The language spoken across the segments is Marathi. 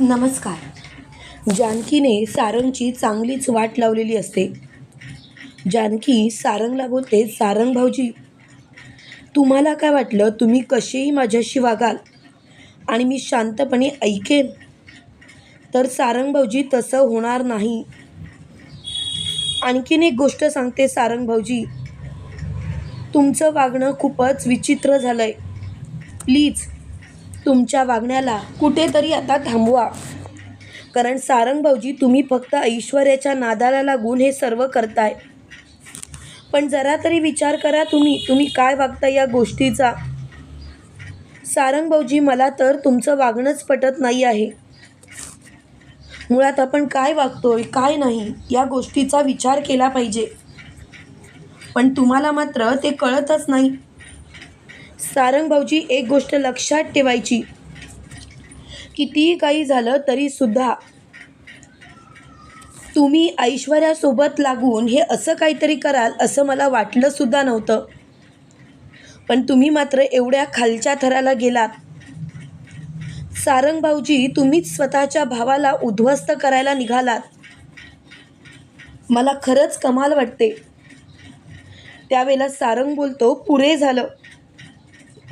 नमस्कार. जानकीने सारंगची चांगलीच वाट लावलेली असते. जानकी सारंगला बोलते सारंग भाऊजी तुम्हाला काय वाटलं? तुम्ही कसेही माझ्याशी वागाल आणि मी शांतपणे ऐकेन. तर सारंग भाऊजी तसं होणार नाही. आणखीन एक गोष्ट सांगते सारंग भाऊजी. तुमचं वागणं खूपच विचित्र झालं आहे प्लीज तुमच्या वागण्याला कुठेतरी आता थांबवा. कारण सारंग भाऊजी तुम्ही फक्त ऐश्वर्याच्या नादाला लागून हे सर्व करताय. पण जरा तरी विचार करा तुम्ही. तुम्ही काय वागता या गोष्टीचा? सारंग भाऊजी मला तर तुमचं वागणंच पटत नाही आहे. मुळात आपण काय वागतोय काय नाही या गोष्टीचा विचार केला पाहिजे. पण तुम्हाला मात्र ते कळतच नाही. सारंग भाऊजी एक गोष्ट लक्षात ठेवायची. कितीही काही झालं तरी सुद्धा तुम्ही ऐश्वर्यासोबत लागून हे असं काहीतरी कराल असं मला वाटलं सुद्धा नव्हतं. पण तुम्ही मात्र एवढ्या खालच्या थराला गेलात. सारंग भाऊजी तुम्हीच स्वतःच्या भावाला उद्ध्वस्त करायला निघालात. मला खरंच कमाल वाटते. त्यावेळेला सारंग बोलतो पुरे झालं.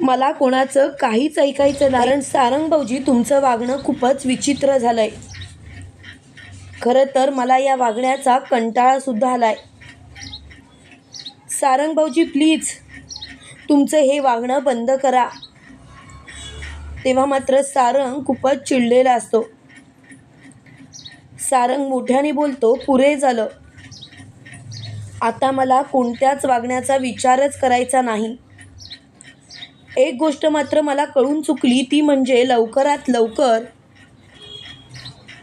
मला कोणाचं काहीच ऐकायचं कारण सारंग भाऊजी तुमचं वागणं खूपच विचित्र झालंय. खरं तर मला या वागण्याचा कंटाळासुद्धा आलाय. सारंग भाऊजी प्लीज तुमचं हे वागणं बंद करा. तेव्हा मात्र सारंग खूपच चिडलेला असतो. सारंग मोठ्याने बोलतो पुरे झालं. आता मला कोणत्याच वागण्याचा विचारच करायचा नाही. एक गोष्ट मात्र मला कळून चुकली ती म्हणजे लवकरात लवकर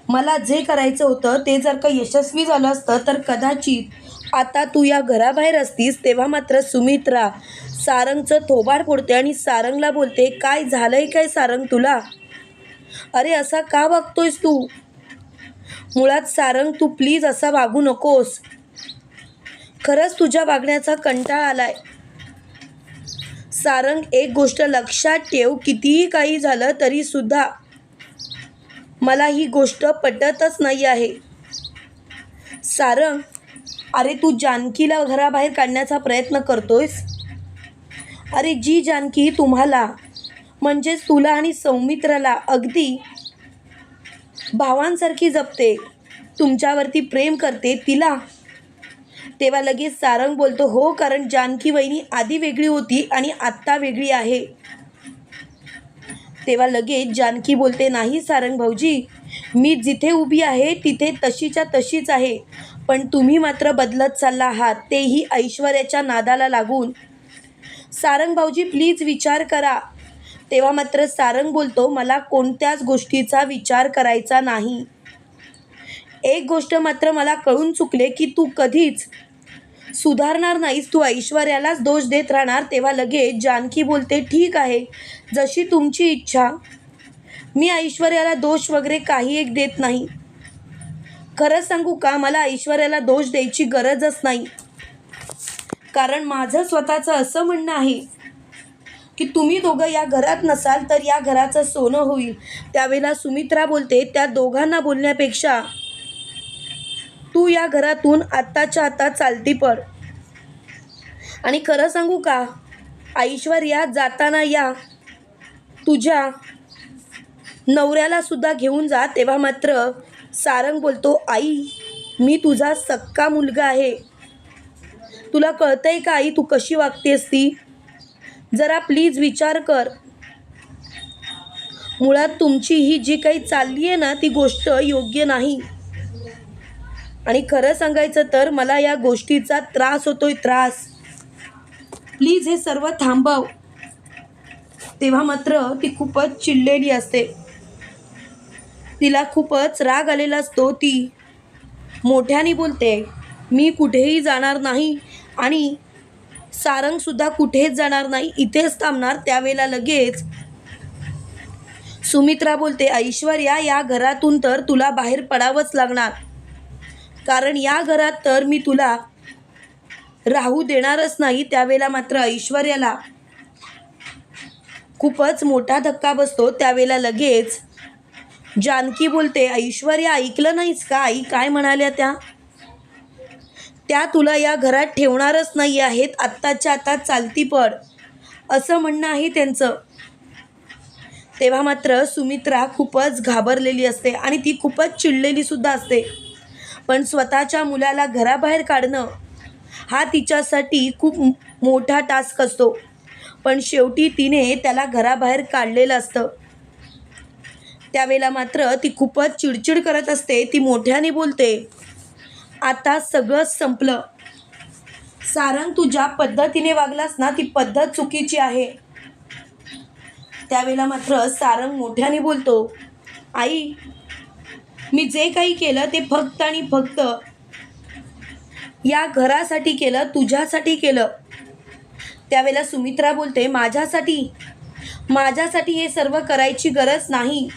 मला जे करायचं होतं ते जर का यशस्वी झालं असतं तर कदाचित आता तू या घराबाहेर असतीस तेव्हा मात्र सुमित्रा सारंगचं थोबाड फोडते आणि सारंगला बोलते काय झालंय काय सारंग तुला? अरे असा का वागतोयस तू? मुळात सारंग तू प्लीज असा वागू नकोस. खरंच तुझ्या वागण्याचा कंटाळा आलाय. सारंग एक गोष्ट लक्षात ठेव कितीही काही झालं तरी सुद्धा मला ही गोष्ट पटतच नाही आहे. सारंग अरे तू जानकीला घराबाहेर काढण्याचा प्रयत्न करतोयस? अरे जी जानकी तुम्हाला म्हणजेच तुला आणि सौमित्राला अगदी भावांसारखी जपते तुमच्यावरती प्रेम करते तिला तेव्हा लगेच सारंग बोलतो हो कारण जानकी वहिनी आधी वेगळी होती आणि आत्ता वेगळी आहे. तेव्हा लगेच जानकी बोलते नाही सारंग भाऊजी मी जिथे उभी आहे तिथे तशीच्या तशीच आहे. पण तुम्ही मात्र बदलत चालला आहात तेही ऐश्वर्याच्या नादाला लागून. सारंग भाऊजी प्लीज विचार करा. तेव्हा मात्र सारंग बोलतो मला कोणत्याच गोष्टीचा विचार करायचा नाही. एक गोष्ट मात्र मला कळून चुकले की तू कधीच सुधारणार नाहीस तू ऐश्वर्यालाच दोष देत राहणार तेव्हा लगेच जानकी बोलते ठीक आहे जशी तुमची इच्छा. मी ऐश्वर्याला दोष वगैरे काही एक देत नाही. खरंच सांगू का मला ऐश्वर्याला दोष द्यायची गरजच नाही. कारण माझं स्वतःचं असं म्हणणं आहे की तुम्ही दोघं या घरात नसाल तर या घराचं सोनं होईल. त्यावेळेला सुमित्रा बोलते त्या दोघांना बोलण्यापेक्षा तू या घरातून आत्ताच्या आता चालती पड आणि खरं सांगू का? ऐश्वर्या जाताना या तुझ्या नवऱ्याला सुद्धा घेऊन जा. तेव्हा मात्र सारंग बोलतो आई मी तुझा सक्का मुलगा आहे. तुला कळतंय का आई तू कशी वागतेस ती जरा प्लीज विचार कर. मुळात तुमची ही जी काही चालली आहे ना ती गोष्ट योग्य नाही. आणि खरं सांगायचं तर मला या गोष्टीचा त्रास होतोय त्रास. प्लीज हे सर्व थांबव. तेव्हा मात्र ती खूपच चिडलेली असते. तिला खूपच राग आलेला असतो. ती मोठ्याने बोलते मी कुठेही जाणार नाही आणि सारंगसुद्धा कुठेच जाणार नाही इथेच थांबणार. त्यावेळेला लगेच सुमित्रा बोलते ऐश्वर्या या घरातून तर तुला बाहेर पडावंच लागणार. कारण या घरात तर मी तुला राहू देणारच नाही. त्यावेळेला मात्र ऐश्वर्याला खूपच मोठा धक्का बसतो. त्यावेळेला लगेच जानकी बोलते ऐश्वर्या ऐकलं नाहीस का? आई काय म्हणाल्या त्या? त्या तुला या घरात ठेवणारच नाही आहेत. आत्ताच्या आता चालती पड. असं म्हणणं आहे त्यांचं. तेव्हा मात्र सुमित्रा खूपच घाबरलेली असते आणि ती खूपच चिडलेली सुद्धा असते. पण स्वतःच्या मुलाला घराबाहेर काढणं हा तिच्यासाठी खूप मोठा टास्क असतो. पण शेवटी तिने त्याला घराबाहेर काढलेलं असतं. त्यावेळेला मात्र ती खूपच चिडचिड करत असते ती मोठ्याने बोलते आता सगळंच संपलं. सारंग तू ज्या पद्धतीने वागलास ना ती पद्धत चुकीची आहे. त्यावेळेला मात्र सारंग मोठ्याने बोलतो आई मी जे काही केलं ते फक्त आणि फक्त या घरासाठी केलं तुझ्यासाठी केलं. त्यावेळेला सुमित्रा बोलते माझ्यासाठी? माझ्यासाठी हे सर्व करायची गरज नाही.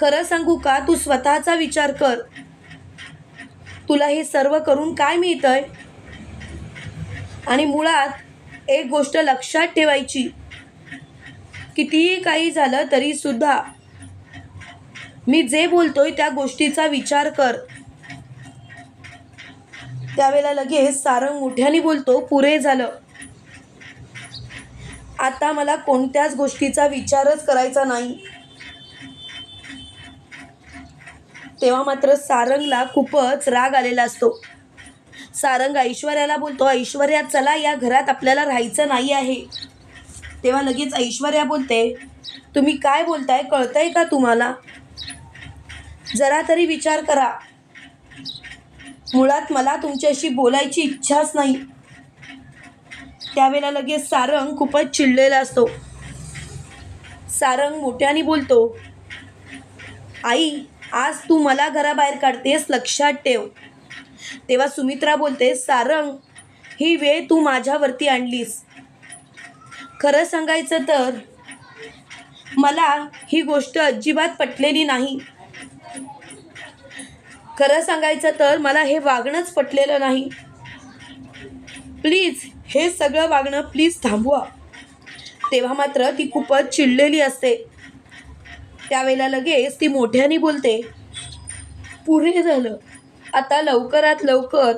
खरं सांगू का तू स्वतःचा विचार कर. तुला हे सर्व करून काय मिळतंय? आणि मुळात एक गोष्ट लक्षात ठेवायची. कितीही काही झालं तरीसुद्धा मी जे बोलतोय त्या गोष्टीचा विचार कर. त्यावेळेला लगेच सारंग मोठ्याने बोलतो पुरे झालं. आता मला कोणत्याच गोष्टीचा विचारच करायचा नाही. तेव्हा मात्र सारंगला खूपच राग आलेला असतो. सारंग ऐश्वर्याला बोलतो ऐश्वर्या चला या घरात आपल्याला राहायचं नाही आहे. तेव्हा लगेच ऐश्वर्या बोलते तुम्ही काय बोलताय कळतंय का तुम्हाला? जरा तरी विचार करा. मुळात मला तुमच्याशी बोलायची इच्छाच नाही. त्यावेळेला लगेच सारंग खूपच चिडलेला असतो. सारंग मोठ्याने बोलतो आई आज तू मला घराबाहेर काढतेस लक्षात ठेव. तेव्हा सुमित्रा बोलते सारंग ही वेळ तू माझ्यावरती आणलीस. खरं सांगायचं तर मला ही गोष्ट अजिबात पटलेली नाही. खरं सांगायचं तर मला हे वागणंच पटलेलं नाही. प्लीज हे सगळं वागणं प्लीज थांबवा. तेव्हा मात्र ती खूपच चिडलेली असते. त्यावेळेला लगेच ती मोठ्याने बोलते पुढे झालं. आता लवकरात लवकर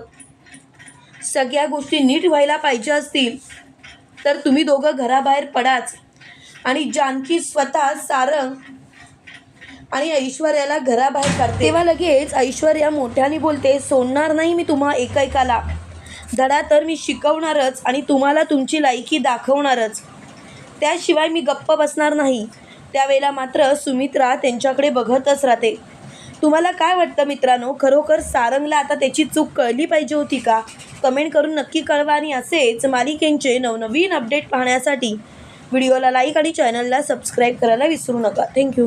सगळ्या गोष्टी नीट व्हायला पाहिजे असतील. तर तुम्ही दोघं घराबाहेर पडाच आणि जानकी स्वतः सारंग आणि ऐश्वर्याला घराबाहेर काढते. तेव्हा लगेच ऐश्वर्या मोठ्याने बोलते सोडणार नाही मी तुम्हा एकाएकाला धडा तर मी शिकवणारच आणि तुम्हाला तुमची लायकी दाखवणारच. त्याशिवाय मी गप्प बसणार नाही. त्यावेळेला मात्र सुमित्रा त्यांच्याकडे बघतच राहते. तुम्हाला काय वाटतं मित्रांनो? खरोखर सारंगला आता त्याची चूक कळली पाहिजे होती का? कमेंट करून नक्की कळवा आणि असेच मालिकेंचे नवनवीन अपडेट पाहण्यासाठी व्हिडिओला लाईक आणि चॅनलला सबस्क्राईब करायला विसरू नका. थँक्यू.